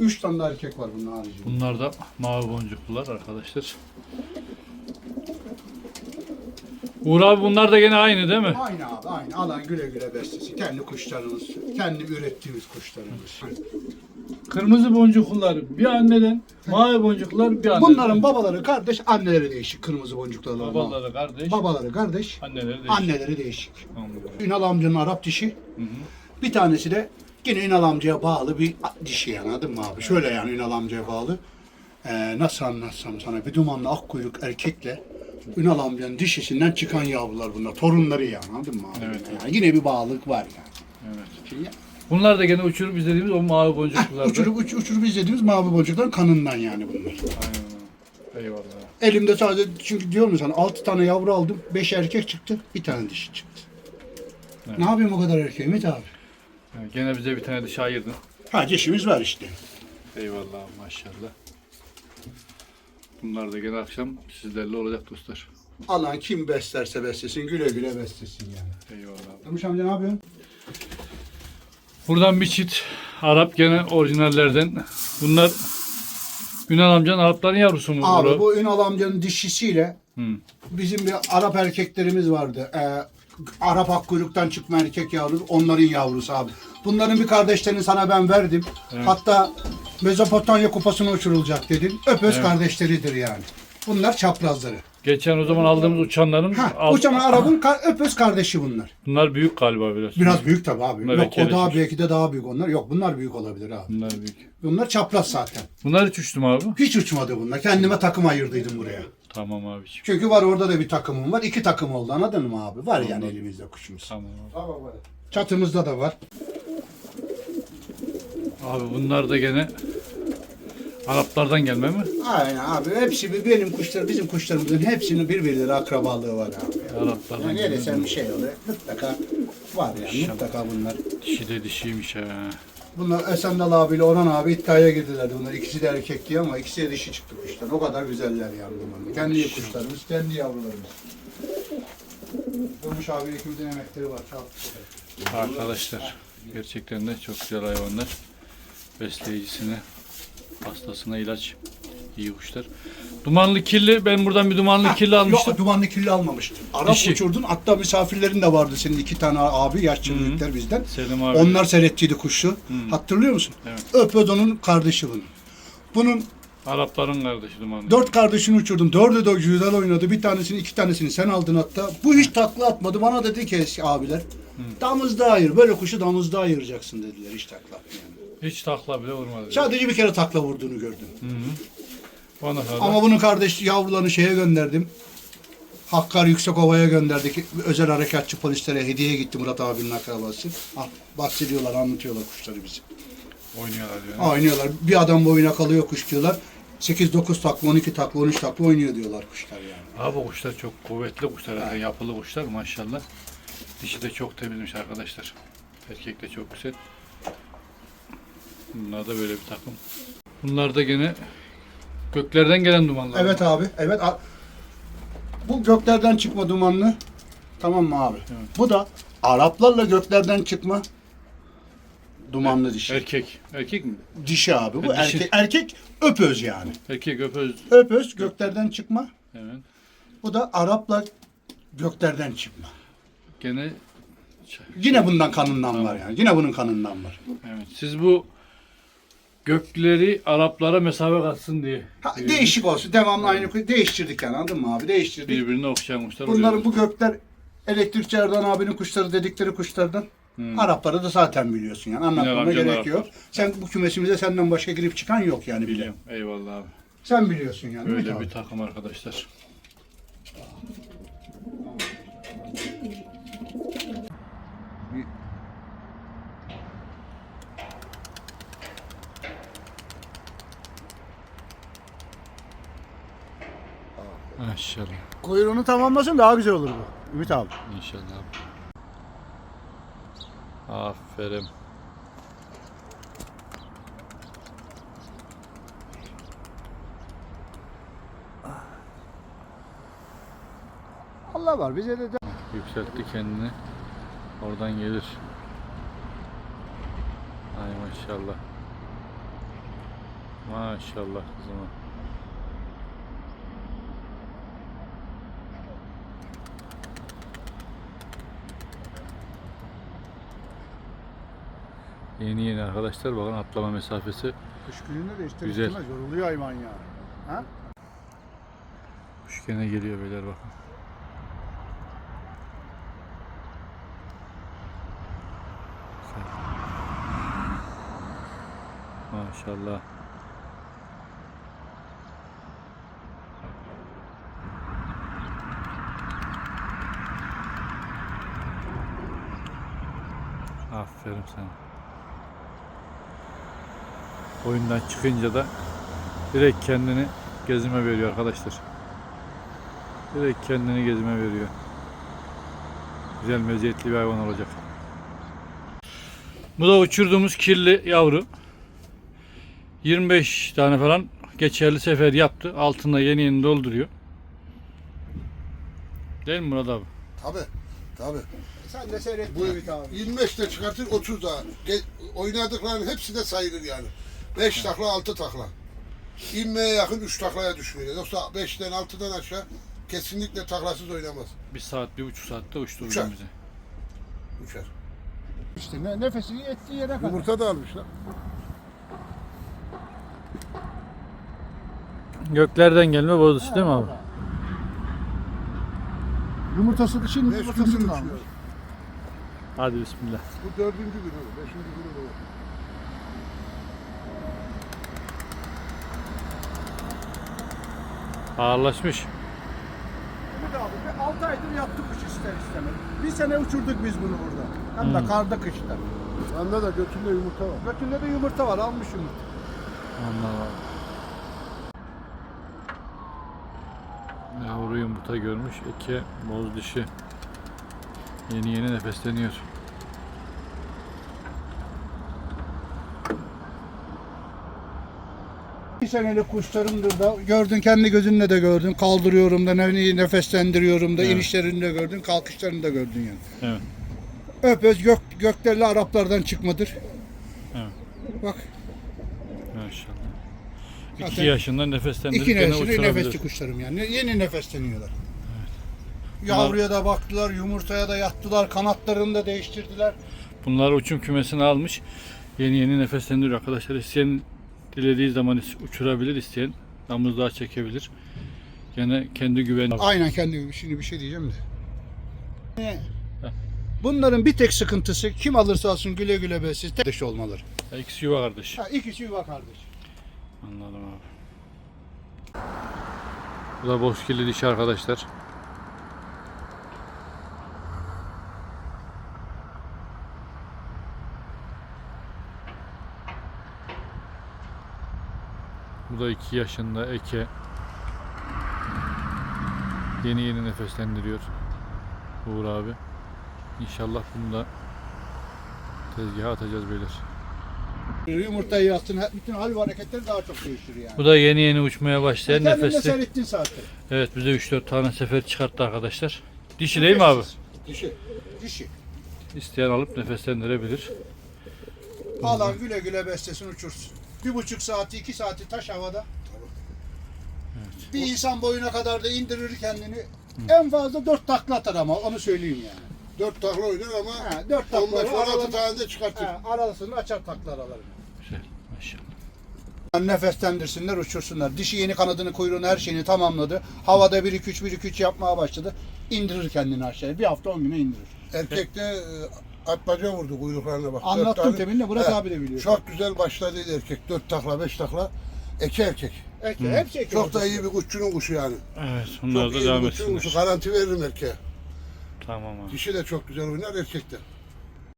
üç tane de erkek var bunun haricinde. Bunlar da mavi boncuklular arkadaşlar. Uğur abi bunlar da gene aynı değil mi? Aynı abi aynı. Alan güle güle bestesi. Kendi kuşlarımız, kendi ürettiğimiz kuşlarımız. Kırmızı boncuklular bir anneden, mavi boncuklular bir anneden. Bunların babaları kardeş, anneleri değişik. Kırmızı boncuklarla. babaları kardeş, Babaları kardeş, anneleri değişik. anneleri değişik. Anladım. Ünal amcanın Arap dişi. Hı hı. Bir tanesi de yine Ünal amcaya bağlı bir dişi anladın mı abi? Şöyle yani Ünal amcaya bağlı. Ee, nasıl anlatsam sana bir dumanlı ak kuyruk erkekle Ünal amcanın dişisinden çıkan yavrular bunlar. Torunları yani anladın mı abi? Evet, Yani yine bir bağlılık var yani. Evet. Şimdi, Bunlar da gene uçurup izlediğimiz o mavi heh, boncuklulardı. uçurup, uç, uçurup izlediğimiz mavi boncukların kanından yani bunlar. Aynen. Eyvallah. Elimde sadece çünkü diyorum sana 6 tane yavru aldım. 5 erkek çıktı. Bir tane dişi çıktı. Evet. Ne yapayım o kadar erkeği Ümit abi? Yani gene bize bir tane dişi ayırdın. Ha dişimiz var işte. Eyvallah maşallah. Bunlar da gene akşam sizlerle olacak dostlar. Alan kim beslerse beslesin güle güle beslesin yani. Eyvallah. Durmuş amca ne yapıyorsun? Buradan bir çift Arap gene orijinallerden. Bunlar Ünal amcanın Arapların yavrusu mu? Abi bu Ünal amcanın dişisiyle Hı. bizim bir Arap erkeklerimiz vardı. Ee, Arap akkuyruktan çıkma erkek yavru onların yavrusu abi. Bunların bir kardeşlerini sana ben verdim. Evet. Hatta Mezopotamya kupasına uçurulacak dedim. Öpöz Evet. kardeşleridir yani. Bunlar çaprazları. Geçen o zaman aldığımız uçanların Ha, alt- uçan Arap'ın ka- öpöz kardeşi bunlar. bunlar büyük galiba biraz. Biraz büyük tabii abi. Bunlar Yok o daha belki de daha büyük onlar. Yok bunlar büyük olabilir abi. Bunlar büyük. Bunlar çapraz zaten. Bunlar hiç uçtum abi. Hiç uçmadı bunlar. Kendime takım ayırdıydım buraya. Tamam abiciğim. Çünkü var orada da bir takımım var. İki takım oldu anladın mı abi? Var yani elimizde kuşumuz. Tamam abi. Çatımızda da var. Abi bunlar da gene Araplardan gelme mi? Aynen abi. Hepsi bir- benim kuşlar, bizim kuşlarımızın hepsinin birbirleri akrabalığı var abi. Araplardan Yani gelme. ne desem bir şey oluyor. Mutlaka var yani. Mutlaka bunlar. Dişi de dişiymiş ha. Bunlar Esendal abiyle Orhan abi iddiaya girdilerdi. Bunlar ikisi de erkek diye ama ikisi de dişi çıktı kuşlar. O kadar güzeller yani bunlar. Kendi kuşlarımız, kendi yavrularımız. Durmuş abi ikimizin emekleri var. Arkadaşlar gerçekten de çok güzel hayvanlar. Besleyicisine, hastasına ilaç. iyi kuşlar. Dumanlı kirli, ben buradan bir dumanlı kirli almıştım. Yok dumanlı kirli almamıştım. Arap Dişi. uçurdun. Hatta misafirlerin de vardı senin iki tane abi yaşlı büyükler bizden. Selim abi. Onlar seyrettiydi kuşu. Hatırlıyor musun? Evet. Öpödo'nun kardeşi bunun. Bunun Arapların kardeşi dumanlı. dört kardeşini uçurdum. Dördü de güzel oynadı. Bir tanesini iki tanesini sen aldın hatta. Bu hiç takla atmadı. Bana dedi ki eski abiler. Damızda ayır. Böyle kuşu damızda ayıracaksın dediler. Hiç takla atmayan. Hiç takla bile vurmadı. Sadece bir kere takla vurduğunu gördüm. Bana kadar. Ama bunun kardeş yavrularını şeye gönderdim. Hakkari Yüksekova'ya gönderdik. Özel harekatçı polislere hediye gitti Murat abinin akrabası. Ah, bahsediyorlar, anlatıyorlar kuşları bize. oynuyorlar diyor. Oynuyorlar. Bir adam boyuna kalıyor kuş diyorlar. 8-9 takla, 12 takla, 13 takla oynuyor diyorlar kuşlar yani. Abi kuşlar çok kuvvetli kuşlar. zaten, Yapılı kuşlar maşallah. Dişi de çok temizmiş arkadaşlar. Erkek de çok güzel. Bunlar da böyle bir takım. Bunlar da gene göklerden gelen dumanlar. Evet abi, evet. a- Bu göklerden çıkma dumanlı. Tamam mı abi? Bu da Araplarla göklerden çıkma dumanlı dişi. Erkek. Erkek mi? Dişi abi bu. E, dişi. Erkek, erkek öpöz yani. Erkek öpöz. Öpöz göklerden çıkma. Evet. Bu da Arapla göklerden çıkma. Gene Yine bundan kanından var yani. Yine bunun kanından var. evet. Siz bu gökleri Araplara mesafe katsın diye Ha, değişik olsun. Devamlı aynı değiştirdik yani anladın mı abi? Değiştirdik. birbirine okşayan kuşlar Bunların bu gökler elektrikçi Erdoğan abinin kuşları dedikleri kuşlardan. Arapları da zaten biliyorsun yani. Anlatmama gerek yok. Sen bu kümesimize senden başka girip çıkan yok yani bile. Biliyorum. Eyvallah abi. Sen biliyorsun yani. Böyle bir takım arkadaşlar. Maşallah. Kuyruğunu tamamlasın daha güzel olur bu. Ümit abi. İnşallah abi. Aferin. Allah var bize de Yükseltti kendini. Oradan gelir. Ay maşallah. Maşallah kızıma. Yeni yeni arkadaşlar bakın atlama mesafesi Kış gününde de işte Güzel. istemez, yoruluyor hayvan ya. Ha? kuş gene geliyor beyler bakın. Maşallah. Aferin sana. Oyundan çıkınca da direkt kendini gezime veriyor arkadaşlar. Direkt kendini gezime veriyor. Güzel meziyetli bir hayvan olacak. Bu da uçurduğumuz kirli yavru. 25 tane falan geçerli sefer yaptı. Altında yeni yeni dolduruyor. Değil mi Murat abi? Tabi. Tabi. Sen de seyret Bu 25 de çıkartır 30 daha. Ge- oynadıkların hepsi de sayılır yani. 5 takla 6 takla. İnmeye yakın 3 taklaya düşmüyor. Yoksa 5'ten 6'dan aşağı kesinlikle taklasız oynamaz. Bir saat, bir buçuk saatte uçtu Uçar. bize. Uçar. İşte ne, nefesini ettiği yere kadar. Yumurta da almışlar. Göklerden gelme bozusu değil mi abi? Yumurtası şimdi 5 yumurtasını gün da almış. uçuyor. Hadi bismillah. Bu dördüncü günü, beşinci günü de o. Ağırlaşmış. Mehmet abi 6 aydır yaptık kuş ister istemez. Bir sene uçurduk biz bunu burada. Hem de karda kışta. Bende de götünde yumurta var. Götünde de yumurta var almış yumurta. Anladım. Yavru yumurta görmüş. Eke boz dişi. Yeni yeni nefesleniyor. Senelik kuşlarımdır da gördün kendi gözünle de gördün. Kaldırıyorum da ne- nefeslendiriyorum da Evet. inişlerini de gördün, kalkışlarını da gördün yani. Evet. Öpöz gök, göklerle Araplardan çıkmadır. Evet. Bak Maşallah. İki Zaten yaşında nefeslendirip iki uçurabilir. nefesli kuşlarım yani. Yeni nefesleniyorlar. Yavruya da baktılar, yumurtaya da yattılar, kanatlarını da değiştirdiler. Bunlar uçum kümesine almış. Yeni yeni nefeslendiriyor arkadaşlar. İsteyen dilediği zaman uçurabilir, isteyen damızlığa çekebilir. Gene kendi güven. Aynen kendi. Şimdi bir şey diyeceğim de. Bunların bir tek sıkıntısı kim alırsa alsın güle güle beslesin. Kardeş olmaları. İkisi yuva kardeş. Ha, ikisi yuva kardeş. Anladım abi. Bu da bozkirli dişi arkadaşlar. Bu da 2 yaşında eke. Yeni yeni nefeslendiriyor Uğur abi. İnşallah bunu da tezgaha atacağız beyler. Yumurtayı yatsın. Bütün hal ve hareketleri daha çok değişir yani. Bu da yeni yeni uçmaya başlayan de nefesli. seyrettin zaten. Evet bize 3-4 tane sefer çıkarttı arkadaşlar. Dişi değil mi abi? Dişi. Dişi. İsteyen alıp nefeslendirebilir. Alan güle güle beslesin uçursun. Bir buçuk saati, iki saati taş havada. Bir insan boyuna kadar da indirir kendini. En fazla dört takla atar ama onu söyleyeyim yani. 4 takla oynar ama Ha, dört takla 15 16 aralarını, tane de çıkartır. ha, arasını açar taklar aralarını. Güzel maşallah. Nefeslendirsinler, uçursunlar. Dişi yeni kanadını, kuyruğunu, her şeyini tamamladı. Havada 1-2-3, 1-2-3 yapmaya başladı. İndirir kendini aşağıya. Bir hafta 10 güne indirir. Erkekte e, atmaca vurdu kuyruklarına bak. Anlattım Dört temin de Murat He, abi de biliyor. Çok güzel başladıydı erkek. 4 takla 5 takla. Eke erkek. Erkek, hepsi erkek. Çok da iyi bir kuşçunun kuşu yani. Evet bunlar Çok da iyi devam bir kuşçunun kuşu. etsinler. Garanti veririm erkeğe. Tamam abi. Dişi de çok güzel oynar erkek de.